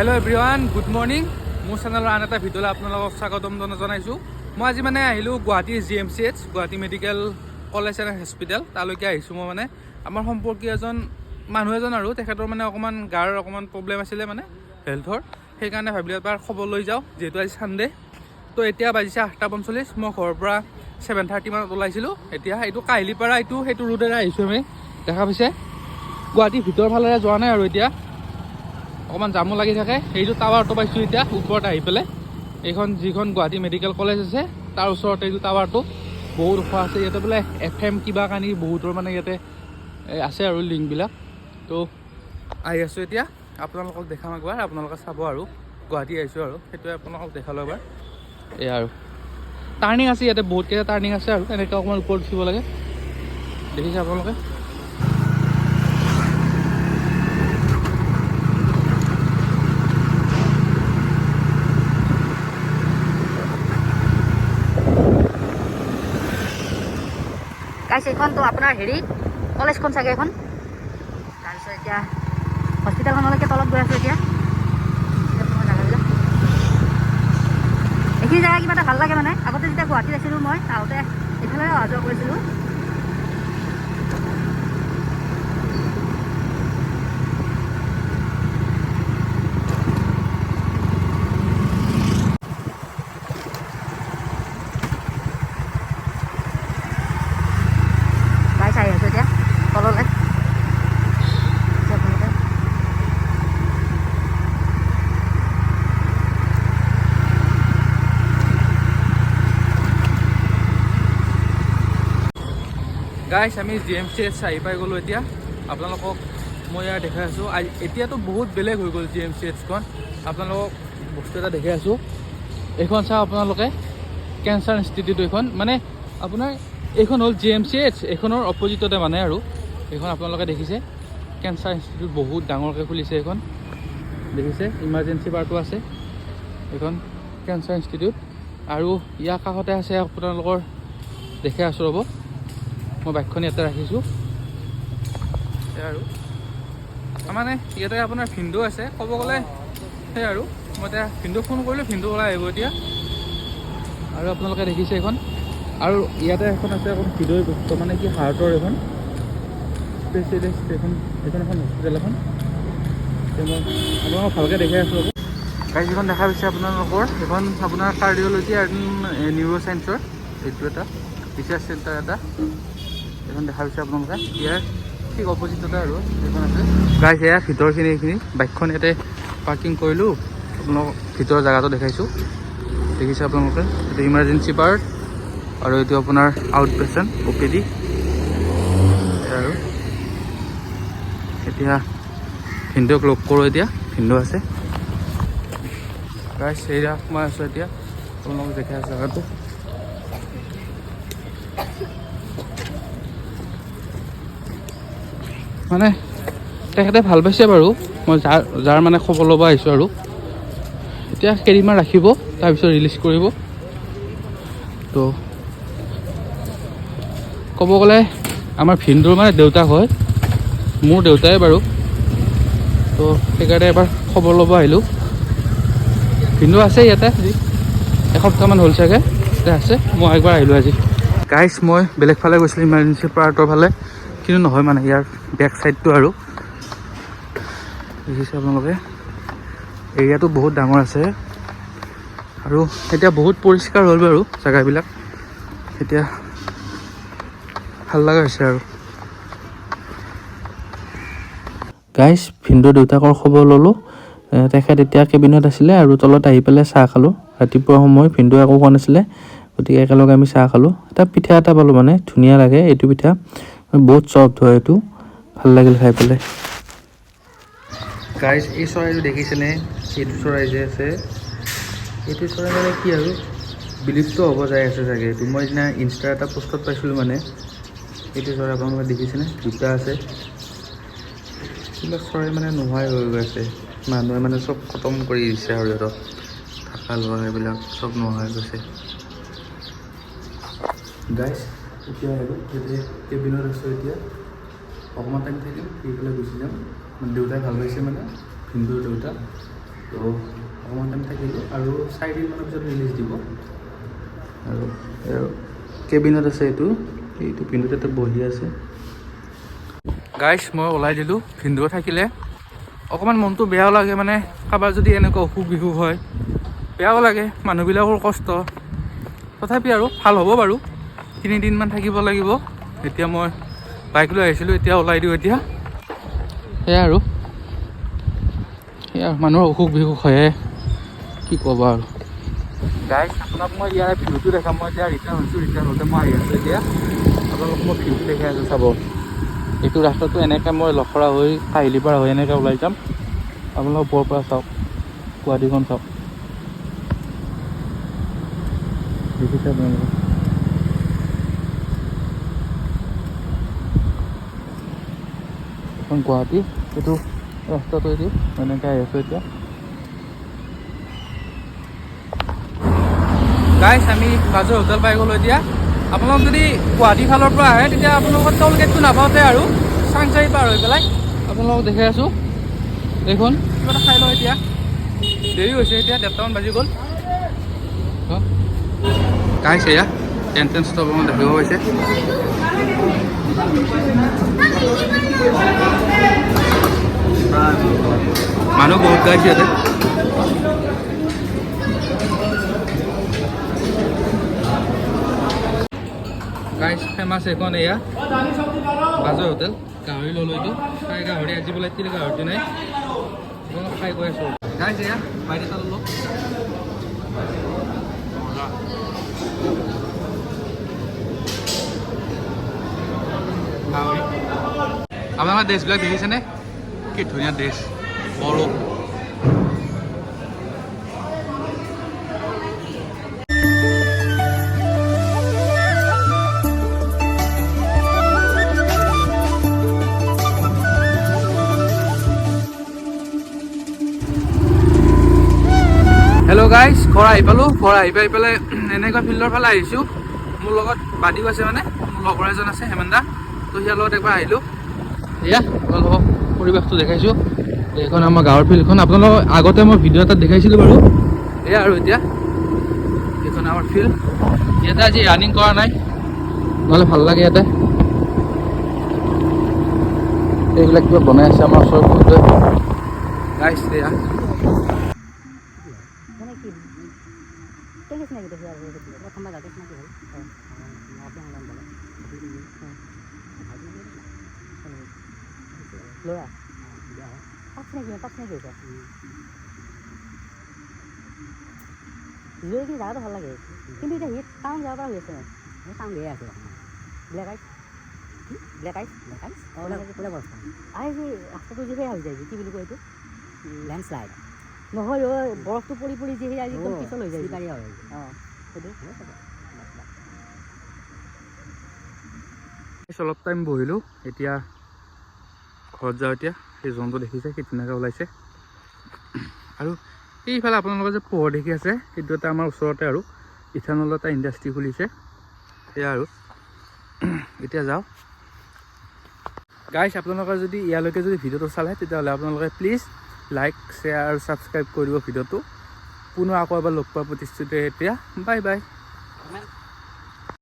Hello' everyone good morning মোৰ চেনেলৰ আন এটা ভিডিঅ'লৈ আপোনালোকক স্বাগতম জন- জনাইছোঁ। মই আজি মানে আহিলোঁ Guwahati G M C H Guwahati medical college and hospital. তালৈকে আহিছোঁ মই মানে। আমাৰ সম্পৰ্কীয় এজন মানুহ এজন আৰু। তেখেতৰ মানে অকণমান গাৰ অকণমান প্ৰব্লেম আছিলে মানে হেল্থৰ। সেইকাৰণে ভাবিলোঁ এবাৰ খবৰ লৈ যাওঁ যিহেতু আজি ছানডে তো এতিয়া বাজিছে আঠটা পঞ্চল্লিছ। মই ঘৰৰ পৰা ছেভেন থাৰ্টি মানত ওলাইছিলোঁ। এতিয়া এইটো কাহিলীপাৰা এইটো সেইটো ৰোডেৰে আহিছোঁ আমি। দেখা পাইছে? গুৱাহাটীৰ ভিতৰ ফালেৰে যোৱা নাই আৰু এতিয়া। অকণমান জামো লাগি থাকে। সেইটো টাৱাৰটো পাইছোঁ এতিয়া ওপৰত আহি পেলাই এইখন যিখন গুৱাহাটী মেডিকেল কলেজ আছে, তাৰ ওচৰতে এইটো টাৱাৰটো। বহুত ওখ আছে, ইয়াতে বোলে এফ এম কিবা কানি বহুতৰ মানে ইয়াতে আছে আৰু লিংকবিলাক। তো, আহি আছোঁ এতিয়া। আপোনালোকক দেখাম একবাৰ, আপোনালোকে চাব আৰু। গুৱাহাটী আহিছোঁ আৰু, সেইটোৱে আপোনালোকক দেখালোঁ এবাৰ। এয়া আৰু। টাৰ্ণিং আছে, ইয়াতে বহুতকেইটা টাৰ্ণিং আছে আৰু এনেকৈ অকণমান ওপৰত উঠিব লাগে। দেখিছে আপোনালোকে? গাইছ এইখনতো আপোনাৰ হেৰি কলেজখন চাগে এখন তাৰপিছত এতিয়া হস্পিটেলখনলৈকে তলত গৈ আছোঁ এতিয়া। এইখিনি জেগা কিবা এটা ভালো লাগে মানে। আগতে যেতিয়া গুৱাহাটীত আছিলোঁ মই, আহোঁতে এইফালে অহা যোৱা কৰিছিলোঁ গাইছ আহি আছোঁ এতিয়া তললৈ এতিয়া আপোনালোকে গাইছ আমি জি এম চি এইচ আহি পাই গ'লোঁ এতিয়া। আপোনালোকক মই ইয়াৰ দেখাই আছোঁ। এতিয়াতো বহুত বেলেগ হৈ গ'ল জি এম চি এইচখন আপোনালোকক বস্তু এটা দেখাই আছোঁ। এইখন চাওক আপোনালোকে। কেঞ্চাৰ ইনষ্টিটিউট এইখন। মানে আপোনাৰ, এইখন হ'ল জি এম চি এইচ এইখনৰ অপজিটতে মানে আৰু। এইখন আপোনালোকে দেখিছে। কেঞ্চাৰ ইনষ্টিটিউট বহুত ডাঙৰকৈ খুলিছে এইখন। দেখিছে? ইমাৰ্জেঞ্চি পাৰ্টো আছে। এইখন কেঞ্চাৰ ইনষ্টিটিউট আৰু ইয়াৰ কাষতে আছে আপোনালোকৰ, দেখাই আছোঁ ৰ'ব। মই বাইকখন ইয়াতে ৰাখিছোঁ। আৰু। মানে ইয়াতে আপোনাৰ ভিন্দু আছে। ক'ব গ'লে সেই আৰু। মই এতিয়া ভিন্দুক ফোন কৰিলোঁ, ভিন্দু ওলাই আহিব এতিয়া। আৰু আপোনালোকে দেখিছে এইখন। আৰু ইয়াতে এখন আছে এখন হৃদয় গুপ্ত মানে কি হাৰ্টৰ এখন। স্পেচিয়েলিষ্ট এইখন এইখন এখন হস্পিটেল এখন। মই আপোনালোকক ভালকৈ দেখাই আছোঁ গাড়ী যিখন দেখা পাইছে আপোনালোকৰ। সেইখন আপোনাৰ কাৰ্ডিঅ'লজি আৰু নিউৰ' চায়েন্সৰ এইটো এটা ৰিচাৰ্চ চেণ্টাৰ এটা। এইখন দেখা পাইছে আপোনালোকে। ইয়াৰ ঠিক অপজিটতে আৰু এইখন আছে। গাইজ এয়া ভিতৰখিনি এইখিনি। বাইকখন ইয়াতে পাৰ্কিং কৰিলোঁ। আপোনালোকক ভিতৰৰ জেগাটো দেখাইছোঁ। দেখিছে আপোনালোকে? এইটো ইমাৰ্জেঞ্চি পাৰ্ট আৰু এইটো আপোনাৰ out patient O' P D আৰু। এতিয়া ভিন্দুক লগ কৰোঁ এতিয়া। ভিন্দু আছে। গাইজ এয়া সোমাই আছোঁ এতিয়া। আপোনালোকক দেখাই আছে জেগাটো মানে তেখেতে ভাল পাইছে বাৰু। মই যাৰ যাৰ মানে খবৰ ল'ব আহিছোঁ আৰু। এতিয়া কেইদিনমান ৰাখিব তাৰপিছত ৰিলিজ কৰিব। তো ক'ব গ'লে আমাৰ ভিনদুৰ মানে দেউতাক হয়। মোৰ দেউতাই বাৰু। তো সেইকাৰণে এবাৰ খবৰ ল'ব আহিলোঁ। ভিন্দু আছে ইয়াতে আজি এসপ্তাহমান হ'ল চাগে। ইয়াতে আছে। মই একবাৰ আহিলোঁ আজি। গাইজ মই বেলেগ ফালে গৈছিলোঁ ইমাৰ্জেঞ্চি পাৰ্টৰ ফালে। কিন্তু নহয় মানে ইয়াৰ বেক চাইডটো আৰু। দেখিছে আপোনালোকে? এৰিয়াটো বহুত ডাঙৰ আছে। আৰু এতিয়া বহুত পৰিষ্কাৰ হ'ল বাৰু জেগাবিলাক। এতিয়া ভালো লগা হৈছে আৰু। গাইজ ভিন্দু দেউতাকৰ খবৰ ল'লোঁ। তেখেত এতিয়া কেবিনত আছিলে আৰু তলত আহি পেলাই চাহ খালোঁ। ৰাতিপুৱা সময় ভিন্দু একো কোৱা নাছিলে, গতিকে একেলগে আমি চাহ খালোঁ। এটা পিঠা এটা পালোঁ মানে ধুনীয়া লাগে এইটো পিঠা। বহুত চফ্ট হয় এইটো। ভাল লাগিল খাই পেলাই। গাইজ এই চৰাইটো দেখিছেনে? এইটো চৰাই যে আছে। এইটো চৰাই মানে কি আৰু? বিলুপ্ত হ'ব যাই আছে চাগে। এইটো মই সিদিনা ইনষ্টা এটা পোষ্টত পাইছিলোঁ মানে। এইটো চৰাই আপোনালোকে দেখিছেনে? দুটা আছে। এইবিলাক চৰাই মানে নোহোৱাই হৈ গৈ আছে। মানুহে মানে চব খতম কৰি দিছে আৰু সিহঁতক। থকা লোৱা এইবিলাক চব নোহোৱা হৈ গৈছে। গাইজ এতিয়া আহিলোঁ ইয়াতে কেবিনত আছোঁ এতিয়া। অকণমান টাইম থাকিম সেইফালে গুচি যাম। মানে দেউতাই ভালো পাইছে মানে ভিন্দুৰ দেউতা। তো অকণমান টাইম থাকিলোঁ আৰু চাৰিদিনমানৰ পিছত ৰিলিজ দিব। আৰু কেবিনত আছে এইটো। এইটো পিন্ধোতে তাতে বহি আছে। গাইছ মই ওলাই দিলোঁ। ভিন্দুও থাকিলে। অকণমান মনটো বেয়াও লাগে মানে কাৰোবাৰ যদি এনেকুৱা অসুখ বিসুখ হয়, বেয়াও লাগে। মানুহবিলাকৰ কষ্ট। তথাপি আৰু ভালো হ'ব বাৰু। তিনিদিনমান থাকিব লাগিব। এতিয়া মই বাইক লৈ আহিছিলোঁ এতিয়া ওলাই দিওঁ এতিয়া। সেয়াই আৰু। সেয়া মানুহৰ অসুখ বিসুখ হয়ে কি ক'ব আৰু। গাইজ আপোনাক মই ইয়াৰ ভিউটো দেখাম মই এতিয়া ৰিটাৰ্ণ হৈছোঁ ৰিটাৰ্ণ হওঁতে মই আহি আছোঁ এতিয়া। আপোনালোকক মই ভিউটো দেখাই আছোঁ চাব। এইটো ৰাস্তাটো এনেকৈ মই লখৰা হৈ কাহিলী পাৰ হৈ এনেকৈ ওলাই যাম। আপোনালোক ওপৰৰ পৰা চাওক গুৱাহাটীখন চাওক। দেখিছে আপোনালোকে? এখন গুৱাহাটী। এইটো ৰাস্তাটো এনেকৈ আহি আছোঁ এতিয়া। গাইছ আমি বাজৰ হোটেল পাই গ'লোঁ এতিয়া। আপোনালোক যদি গুৱাহাটী ফালৰ পৰা আহে তেতিয়া আপোনালোকৰ টল গেটটো নাপাওঁতে আৰু চাংচাৰি পাৰ হৈ পেলাই আপোনালোকক দেখাই আছোঁ। এইখন কিবা এটা খাই লওঁ এতিয়া। দেৰি হৈছে এতিয়া ডেৰটামান বাজি গ'ল। গাইছ এয়া এণ্ট্ৰেঞ্চটো আপোনালোকে দেখিব পাইছে মানুহ বহুত গাইছে ইয়াতে গাইছ ফেমাছ এইখন এয়া। বাজৰ হোটেল। গাহৰি ল'লোঁ এইটো। খাই গাহৰি, আজি বোলে তিল গাহৰিটো নাই। খাই গৈ আছোঁ। গাইছ এয়া বাইদেউ এটা ল'লোঁ গাহৰি আপোনালোকৰ ড্ৰেছবিলাক দেখিছেনে? কি ধুনীয়া ড্ৰেছ বড়ো। হেল্ল' গাইজ ঘৰ আহি পালোঁ। ঘৰ আহি পাই পেলাই এনেকুৱা ফিল্ডৰ ফালে আহিছোঁ। মোৰ লগত বাদিও আছে মানে। মোৰ লগৰ এজন আছে হেমেন দা তো সিয়াৰ লগত একবাৰ আহিলোঁ। এয়া আপোনালোকক পৰিৱেশটো দেখাইছোঁ। এইখন আমাৰ গাঁৱৰ ফিল্ডখন। আপোনালোকক আগতে মই ভিডিঅ' এটাত দেখাইছিলোঁ বাৰু। এয়া আৰু এতিয়া। এইখন আমাৰ ফিল্ড। ইয়াতে আজি ৰানিং কৰা নাই। নহ'লে ভালো লাগে ইয়াতে। এইবিলাক কিবা বনাই আছে আমাৰ ওচৰৰ গাইছ এয়া। মানে কি? দেখি আৰু হ'ল ল'ৰা তাত চিনাকি তাত চিনাকি হৈছে লৈ কিনে জাগাটো ভালো লাগে কিন্তু এতিয়া সি টাউন যাব পৰা হৈ আছে টাউন গৈয়ে আছে black ice black ice black ice কোনে বস্তু আই যে ৰাস্তাটো যে সেয়া হৈ যায় কি বুলি কয় এইটো লেণ্ডশ্লাইড নহয় অ বৰফটো পৰি পৰি যে সেই একদম পিছল হৈ যায় অঁ সেইটো অলপ টাইম বহিলোঁ এতিয়া ঘৰত যাওঁ এতিয়া, সেই জন্তু দেখিছে, সেই ধুনীয়াকৈ ওলাইছে। আৰু এইফালে আপোনালোকে যে পোহৰ দেখি আছে, সেইটো এটা আমাৰ ওচৰতে আৰু ইথানলৰ এটা ইণ্ডাষ্ট্ৰি খুলিছে। সেয়া আৰু। এতিয়া যাওঁ। গাইছ আপোনালোকে যদি ইয়ালৈকে যদি ভিডিঅ'টো চালে, তেতিয়াহ'লে আপোনালোকে প্লিজ লাইক শ্বেয়াৰ আৰু ছাবস্ক্ৰাইব কৰি দিব ভিডিঅ'টো। পুনৰ আকৌ এবাৰ লগ পোৱাৰ প্ৰতিশ্ৰুতি এতিয়া বাই বাই